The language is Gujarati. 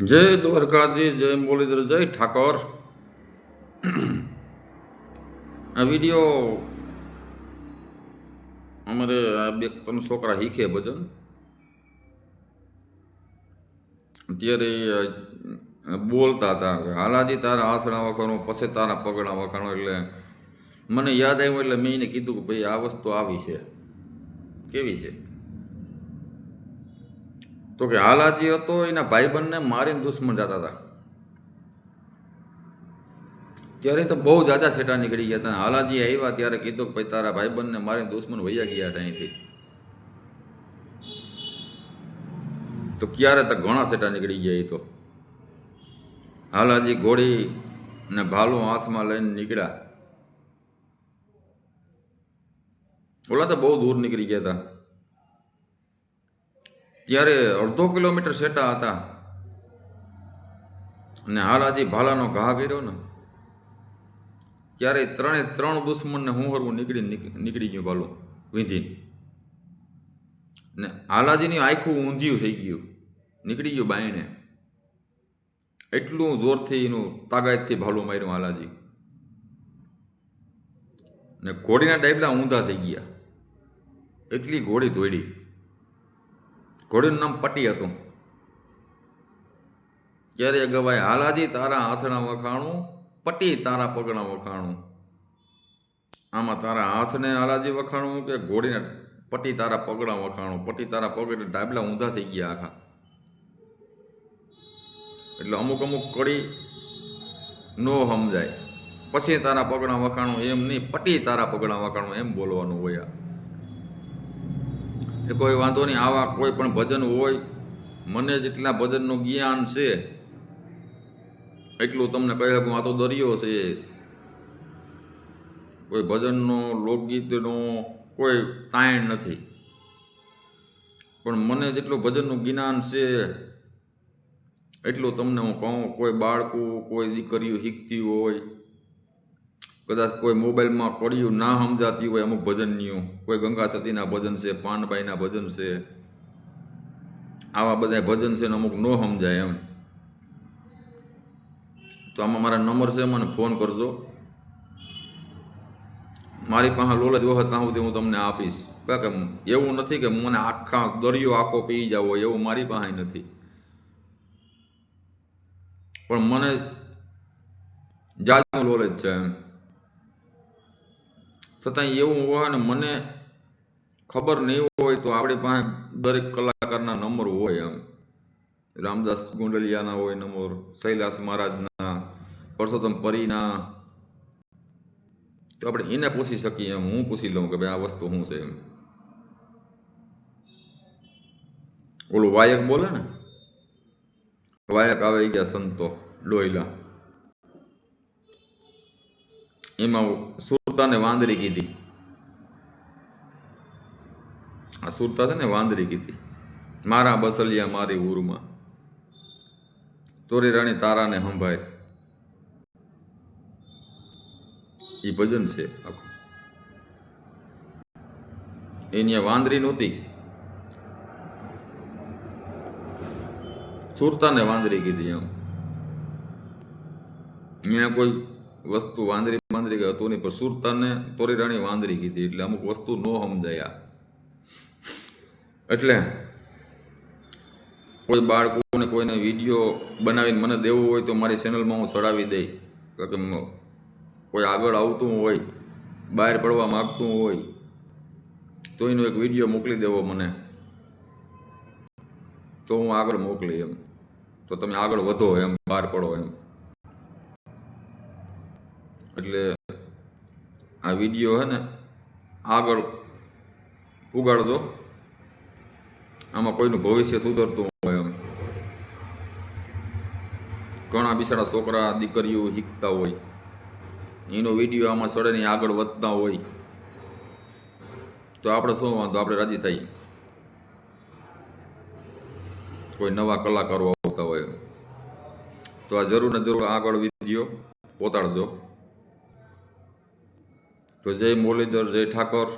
જય દ્વારકાજી જય મુરલીધર, જય ઠાકોર. આ વીડિયો અમારે આ બે ત્રણ છોકરા શીખે ભજન. ત્યારે બોલતા હતા હાલાજી, તારા હાથણા વખાણો, પછી તારા પગડા વખાણો. એટલે મને યાદ આવ્યું, એટલે મેં એને કીધું કે, ભાઈ, આ વસ્તુ આવી છે. કેવી છે? તો કે હાલાજી હતો, એના ભાઈબંધને મારીને દુશ્મન જતા હતા. ત્યારે તો બહુ જાજા છેટા નીકળી ગયા હતા. હાલાજી આવ્યા ત્યારે કીધું ભાઈ, તારા ભાઈબંધને મારીને દુશ્મન વૈયા ગયા હતા અહીંથી. તો ક્યારે તો ઘણા છેટા નીકળી ગયા એ તો. હાલાજી ઘોડી ને ભાલું હાથમાં લઈને નીકળ્યા. ઓલા તો બહુ દૂર નીકળી ગયા હતા. ત્યારે અડધો કિલોમીટર સેટા હતા. અને હાલાજી ભાલાનો ઘા કર્યો ને ત્યારે ત્રણે ત્રણ દુશ્મનને હું હરવું નીકળી નીકળી ગયું ભાલું, વીંધીને. ને હાલાજીની આખું ઊંધિયું થઈ ગયું, નીકળી ગયું બાયણે. એટલું જોરથી એનું તાગાયતથી ભાલું માર્યું હાલાજી. ને ઘોડીના ડાયબલા ઊંધા થઈ ગયા. એટલી ઘોડી દોડી. ઘોડીનું નામ પટી હતું. ક્યારે ગવાય હાલાજી તારા હાથના વખાણું, પટી તારા પગના વખાણું. આમાં તારા હાથને હાલાજી વખાણું કે ઘોડીને પટી તારા પગડા વખાણું? પટી તારા પગ એટલે ડાબલા ઊંધા થઈ ગયા આખા. એટલે અમુક અમુક કડી નો સમજાય. પછી તારા પગડા વખાણું એમ નહીં, પટી તારા પગડા વખાણું એમ બોલવાનું હોય આ. એ કોઈ વાંધો નહીં. આવા કોઈ પણ ભજન હોય, મને જેટલા ભજનનું જ્ઞાન છે, એટલું તમને કહી શકું. આ તો દરિયો છે. કોઈ ભજનનો, લોકગીતનો કોઈ તાણ નથી. પણ મને જેટલું ભજનનું જ્ઞાન છે, એટલું તમને હું કહું. કોઈ બાળકો, કોઈ દીકરીઓ શીખતી હોય કદાચ કોઈ મોબાઈલમાં પડ્યું ના સમજાતી હોય અમુક ભજનનીઓ કોઈ ગંગા સતીના ભજન છે, પાનભાઈના ભજન છે, આવા બધા ભજન છે ને અમુક ન સમજાય એમ. તો આમાં મારા નંબર છે, મને ફોન કરજો. મારી પાસે લોલ જ વખત ત્યાં સુધી હું તમને આપીશ. કારણ કે એવું નથી કે મને આખા દરિયો આખો પી જાવ એવું મારી પાસે નથી. પણ મને જાતનું નોલેજ છે એમ. છતાં એવું હોય ને મને ખબર નહીં હોય તો આપણી પાસે દરેક કલાકારના નંબર હોય એમ રામદાસ ગુંડલિયાના હોય નંબર, શૈલાસ મહારાજના, પરસોત્તમ પરીના. તો આપણે એને પૂછી શકીએ એમ, હું પૂછી લઉં કે ભાઈ આ વસ્તુ શું છે એમ. ઓલું વાયક બોલે ને? વાયક આવી ગયા સંતો ડોયલા એમાં સુરતાને વાંદરી કીધી. આ સુરતા છે ને વાંદરી કીધી. મારા બસલિયા મારી ઉરમાં તોરી રાણી તારાને હંભાય એ ભજન છે આખું. એની વાંદરી નહોતી. સુરતાને વાંદરી કીધી એમ. અહીંયા કોઈ વસ્તુ વાંદરી વાંદરી કે હતું નહીં, પણ સુરતાને તોરી રાણી વાંદરી કીધી એટલે અમુક વસ્તુ ન સમજાય. એટલે કોઈ બાળકોને કોઈને વીડિયો બનાવીને મને દેવું હોય તો મારી ચેનલમાં હું ચડાવી દઈ કે કોઈ આગળ આવતું હોય, બહાર પડવા માગતું હોય, તો એનો એક વીડિયો મોકલી દેવો મને. તો હું આગળ મોકલી એમ. તો તમે આગળ વધો એમ, બહાર પડો એમ. એટલે આ વીડિયો હે ને આગળ ઉગાડજો. આમાં કોઈનું ભવિષ્ય સુધરતું હોય એમ. ઘણા બિચારા છોકરા, દીકરીઓ શીખતા હોય. એનો વીડિયો આમાં સડે ને આગળ વધતા હોય. તો આપણે શું વાંધો? આપણે રાજી થઈ કોઈ નવા કલાકારો આવતા હોય તો આ જરૂર ને જરૂર આગળ વીડિયો પોતાડજો. તો જય મુરલીધર જય ઠાકોર.